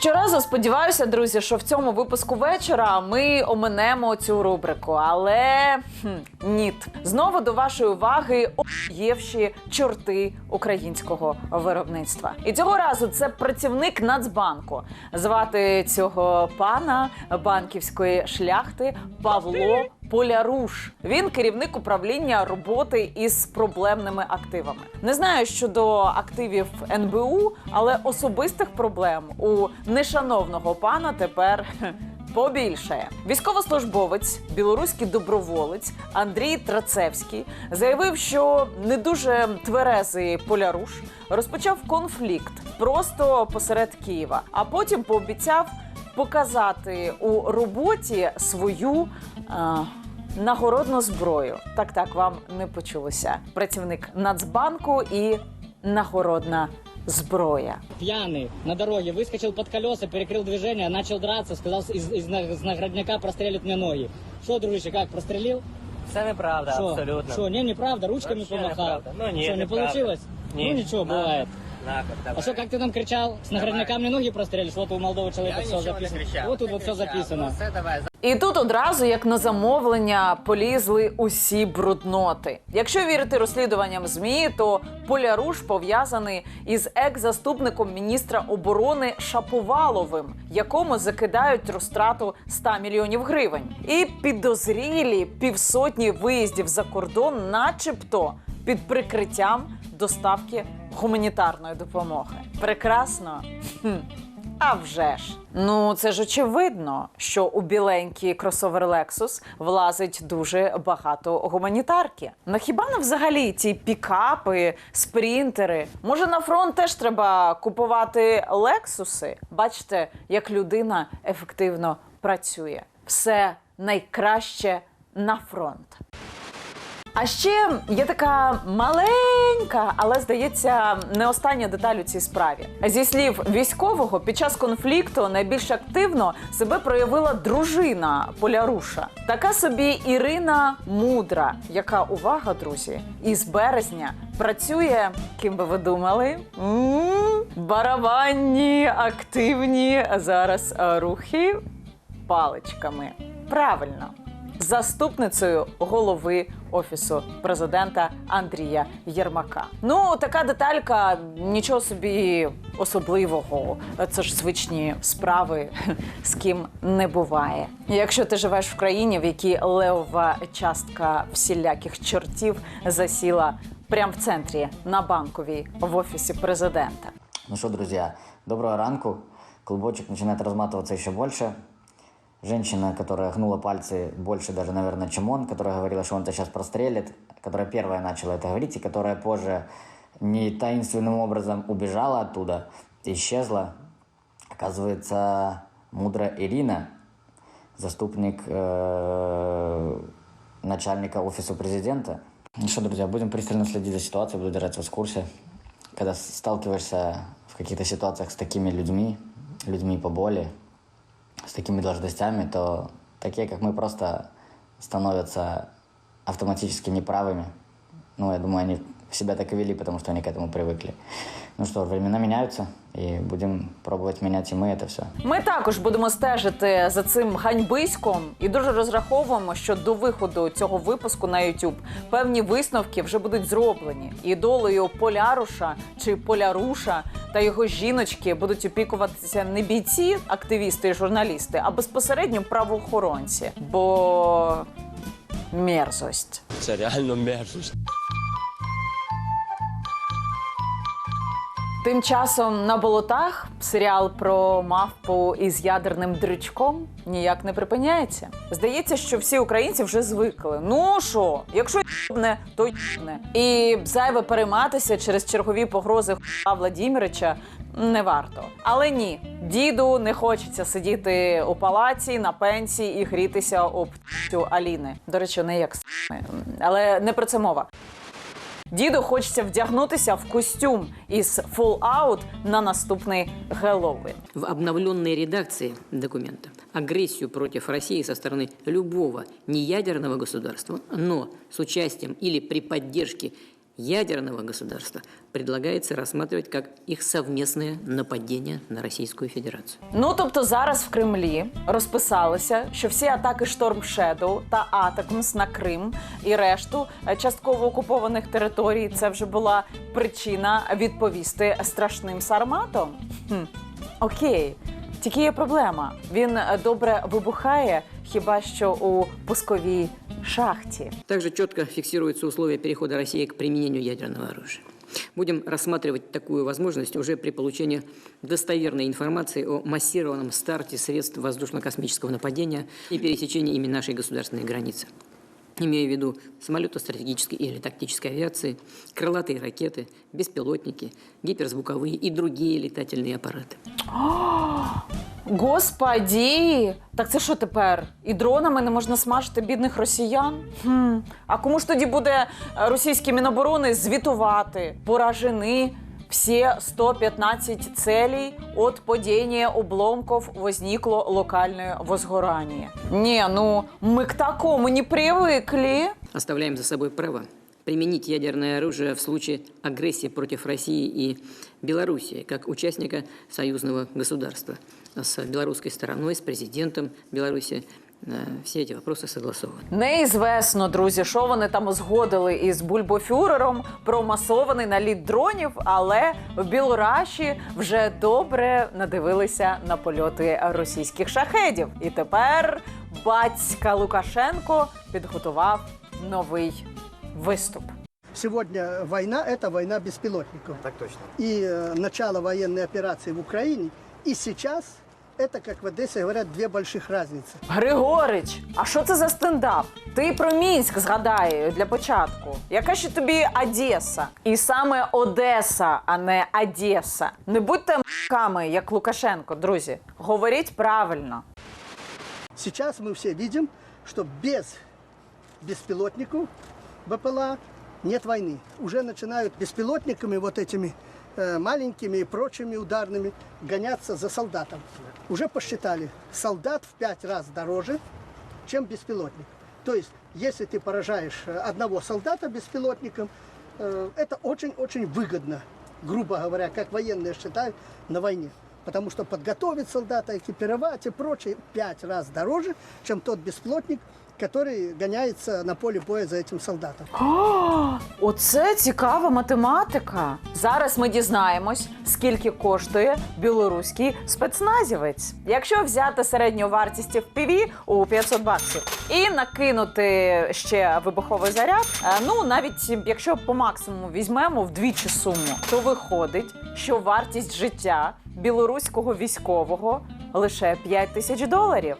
Щоразу сподіваюся, друзі, що в цьому випуску вечора ми оминемо цю рубрику. Але хм, ніт. Знову до вашої уваги євші чорти українського виробництва. І цього разу це працівник Нацбанку. Звати цього пана банківської шляхти Павло Поляруш. Він керівник управління роботи із проблемними активами. Не знаю щодо активів НБУ, але особистих проблем у нешановного пана тепер. Побільшає військовослужбовець, білоруський доброволець Андрій Трацевський заявив, що не дуже тверезий поляруш розпочав конфлікт просто посеред Києва, а потім пообіцяв показати у роботі свою нагородну зброю. Так, так вам не почулося. Працівник Нацбанку і нагородна зброя. пьяный на дороге, выскочил под колеса, перекрыл движение, начал драться, сказал, из, из, на- из наградняка прострелит мне ноги. Что, дружище, как, прострелил? Це неправда, Что? абсолютно. Что, не, неправда, ручками Вообще помахал. неправда. Ну, нет, Что, не неправда. получилось? Ні. Ну, ничего, На. бывает. Нахуй, давай. А что, как ты там кричал? С наградняка мне ноги прострелишь? Вот у молодого человека Я все не записано. Вот тут не вот все кричав. записано. Ну, Все давай. І тут одразу, як на замовлення, полізли усі брудноти. Якщо вірити розслідуванням змі, то Поляруш пов'язаний із екс-заступником міністра оборони Шаповаловим, якому закидають розтрату 100 мільйонів гривень. І підозрілі півсотні виїздів за кордон, начебто під прикриттям доставки гуманітарної допомоги. Прекрасно. Хм. А вже ж. Ну, це ж очевидно, що у біленький кросовер Lexus влазить дуже багато гуманітарки. Ну хіба не взагалі ті пікапи, спринтери? Може, на фронт теж треба купувати лексуси? Бачите, як людина ефективно працює. Все найкраще на фронт. А ще є така маленька, але здається, не остання деталь у цій справі. Зі слів військового, під час конфлікту найбільш активно себе проявила дружина Поляруша. Така собі Ірина Мудра, яка увага, друзі, із березня працює. Ким би ви думали? Барабанні активні зараз рухи паличками. Правильно заступницею голови офісу президента Андрія Єрмака. Ну, така деталька, нічого собі особливого. Це ж звичні справи, з ким не буває. Якщо ти живеш в країні, в якій левова частка всіляких чортів засіла прямо в центрі на банковій в офісі президента. Ну что, друзья, доброго ранку. Клубочек начинает разматываться еще больше. Женщина, которая гнула пальцы больше даже, наверное, чем он, которая говорила, что он это сейчас прострелит, которая первая начала это говорить, и которая позже не таинственным образом убежала оттуда, исчезла. Оказывается, мудрая Ирина, заступник э, начальника офиса президента. Ну что, друзья, будем пристально следить за ситуацией, буду держать вас в курсе. Когда сталкиваешься в каких-то ситуациях с такими людьми, людьми по боли, с такими должностями, то такие, как мы, просто становятся автоматически неправыми. Ну, я думаю, они себя так и вели, потому что они к этому привыкли. Ну что, времена меняются, и будем пробовать менять и мы это все. Ми також будемо стежити за цим ганьбиськом і дуже розраховуємо, що до виходу цього випуску на YouTube певні висновки вже будуть зроблені. І долею Поляруша чи Поляруша та його жіночки будуть опікуватися не бійці, активісти і журналісти, а безпосередньо правоохоронці. Бо мерзость. Це реально мерзость. Тим часом на болотах серіал про мавпу із ядерним дрючком ніяк не припиняється. Здається, що всі українці вже звикли. Ну що, якщо не, то не. І зайве перейматися через чергові погрози хуя Владімірича не варто. Але ні, діду не хочеться сидіти у палаці на пенсії і грітися об цю Аліни. До речі, не як с**, але не про це мова. Діду хочеться вдягнутися в костюм із Fallout на наступний Геловин. в обновленной редакции документа агрессию против России со стороны любого неядерного государства, но с участием или при поддержке ядерного государства предлагается рассматривать как их совместное нападение на Российскую Федерацию. Ну тобто зараз в Кремлі розписалися, що всі атаки Шторм Шедоу та Атакмс на Крим і решту е, частково окупованих територій це вже була причина відповісти страшним сарматом. Хм. Окей, тільки є проблема. Він е, добре вибухає, хіба що у пусковій шахті. Также четко фиксируются условия перехода России к применению ядерного оружия. Будем рассматривать такую возможность уже при получении достоверной информации о массированном старте средств воздушно-космического нападения и пересечении ими нашей государственной границы. Имею в виду самолеты стратегической или тактической авиации, крылатые ракеты, беспилотники, гиперзвуковые и другие летательные аппараты. Господі! Так це що тепер? І дронами не можна смажити бідних росіян? Хм. А кому ж тоді буде е, російські міноборони звітувати? Поражені всі 115 целей от падения обломков возникло локальное возгорание. Не, ну мы к такому не привыкли. Оставляем за собой право применить ядерное оружие в случае агрессии против России и Белоруссии как участника союзного государства. С белорусской стороной, с президентом Беларуси э, все эти вопросы согласованы. Неізвесно, друзі, що вони там узгодили із бульбофюрером про масований наліт дронів, але в Білораші вже добре надивилися на польоти російських шахедів. І тепер батька Лукашенко підготував новий виступ. Сегодня война – это война беспилотников. Так точно. И э, начало военной операции в Украине, и сейчас это, как в Одессе говорят, две больших разницы. Григорич, а що це за стендап? Ти про Мінськ згадай для початку. Яка ще тобі Одеса? І саме Одеса, а не Одеса. Не будьте м**ками, як Лукашенко, друзі. Говоріть правильно. Сейчас мы все видим, что без беспилотников БПЛА нет войны. Уже начинают беспилотниками вот этими э, маленькими и прочими ударными гоняться за солдатом. Уже посчитали, солдат в пять раз дороже, чем беспилотник. То есть, если ты поражаешь э, одного солдата беспилотником, э, это очень-очень выгодно, грубо говоря, как военные считают, на войне. Потому что подготовить солдата, экипировать и прочее пять раз дороже, чем тот бесплотник, который гоняется на поле боя за этим солдатом. О, оце цікава математика. Зараз ми дізнаємось, скільки коштує білоруський спецназівець. Якщо взяти середню вартість FPV у 500 баксів і накинути ще вибуховий заряд, е, ну навіть якщо по максимуму візьмемо вдвічі суму, то виходить, що вартість життя білоруського військового лише 5 тисяч доларів.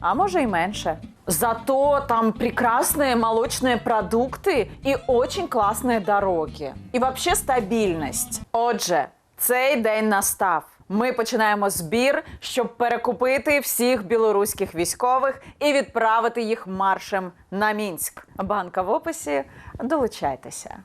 А може и меньше. Зато там прекрасные молочные продукти і очень класні дороги. І вообще стабільність. Отже, цей день настав. Ми починаємо збір, щоб перекупити всіх білоруських військових і відправити їх маршем на мінськ. Банка в описі. Долучайтеся.